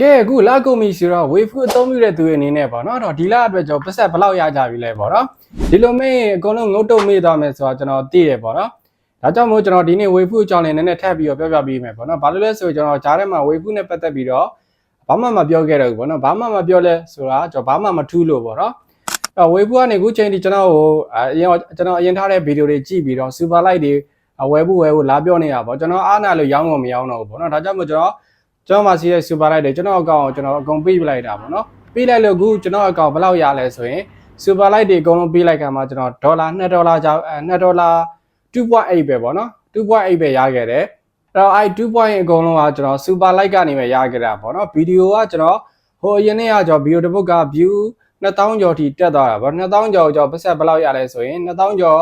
ကဲအခုလာကုန်ပြီဆိုတော့ wave ကိုအသုံးပြုတဲ့သူတွေအနေနဲ့ပေါ့နော်တော့ဒီလအတွက်ကျွန်တော်ပတ်ဆက်ဘယ်လောက်ရကြပြီလဲပေါ့နော်ဒီလိုမေးရင်အကုန်လုံးငုတ်တုတ်မေးသွားမယ်ဆိုတော့ကျွန်တော်သိရပေါ့နော်ဒါကြောင့်မို့ကျွန်တော်ဒီနေ့ wave ကိုအကြောင်းလေးနည်းနည်းထပ်ပြီးတော့ပြောပြပေးမယ်ပေါ့နော်ဘာလို့လဲဆိုတော့ကျွန်တော်ဂျားထဲမှာ wave နဲ့ပတ်သက်ပြီးတော့ဘာမှမပြောခဲ့တော့ဘူးပေါ့နော်ဘာမှမပြောလဲဆိုတာကျွန်တော်ဘာမှမထူးလို့ပေါ့နော်အဲ့ wave ကနေအခုချိန်ထိကျွန်တော်ဟိုအရင်ကျွန်တော်အရင်ထားတဲ့ဗီဒီယိုတွေကြည့်ပြီးတော့ super light တွေဝယ်ဖို့ဝယ်ဖို့လာပြောနေတာပေါ့ကျွန်တော်အားနာလို့ရောင်းတော့မရောင်းတော့ဘူးပေါ့နော်ဒါကြောင့်မို့ကျွန်တော် ကျွန်တော်မှစီးတဲ့ super light တွေကျွန်တော်အကောင့်ကိုကျွန်တော်အကုန်ပေးပလိုက်တာပေါ့နော်ပေးလိုက်လို့အခုကျွန်တော်အကောင့်ဘယ်လောက်ရလဲဆိုရင် super light တွေအကုန်လုံးပေးလိုက်ကမှကျွန်တော်ဒေါ်လာ2ဒေါ်လာကြောင်းအဲ2ဒေါ်လာ2.8ပဲပေါ့နော်2.8ပဲရခဲ့တယ်အဲ့တော့အဲ2.8အကုန်လုံးကကျွန်တော် super light ကနေပဲရခဲ့တာပေါ့နော်ဗီဒီယိုကကျွန်တော်ဟိုအရင်နေ့ကကျွန်တော်ဗီဒီယိုတစ်ပုတ်က view 2000ကျော်ထိတက်သွားတာပေါ့2000ကျော်ကျော်ပတ်ဆက်ဘယ်လောက်ရလဲဆိုရင်2000ကျော်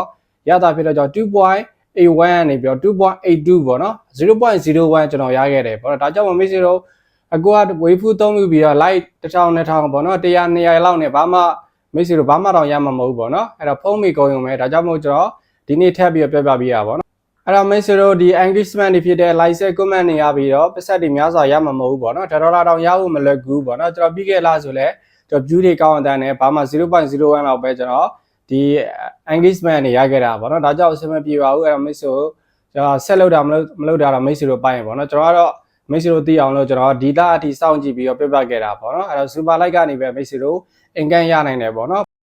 ရတာဖြစ်တော့ကျွန်တော်2.8 A1 ကနေပြီးတော့2.82ပေါ့နော်0.01ကျွန်တော်ရခဲ့တယ်ပေါ့နော်ဒါကြောင့်မမေ့စီတော့အကူက wave သုံးပြီးတော့ light 1000 2000ပေါ့နော်100 200လောက်နဲ့ဘာမှမေ့စီတော့ဘာမှတော့ရမှာမဟုတ်ပေါ့နော်အဲ့တော့ဖုန်းမိကုန်ရုံပဲဒါကြောင့်မို့ကျွန်တော်ဒီနေ့ထပ်ပြီးတော့ပြောပြပေးရပါပေါ့နော်အဲ့တော့မေ့စီတော့ဒီ engagement တွေဖြစ်တဲ့ like share comment တွေရပြီးတော့ပတ်ဆက်တွေများစွာရမှာမဟုတ်ဘူးပေါ့နော်ဒေါ်လာတောင်ရဖို့မလွယ်ဘူးပေါ့နော်ကျွန်တော်ပြီးခဲ့လားဆိုလဲကျွန်တော် view တွေကောင်းတဲ့နဲ့ဘာမှ0.01လောက်ပဲကျွန်တော်ဒီ engagement တွေရခဲ့တာပေါ့နော်ဒါကြောင့်အဆင်မပြေပါဘူးအဲ့တော့မိတ်ဆွေကျွန်တော်ဆက်လုပ်တာမလုပ်မလုပ်တာတော့မိတ်ဆွေတို့ပိုင်းပေါ့နော်ကျွန်တော်ကတော့မိတ်ဆွေတို့သိအောင်လို့ကျွန်တော်ဒီလအထိစောင့်ကြည့်ပြီးတော့ပြပြခဲ့တာပေါ့နော်အဲ့တော့ super like ကနေပဲမိတ်ဆွေတို့အင်ကန်ရနိုင်တယ်ပေါ့နော်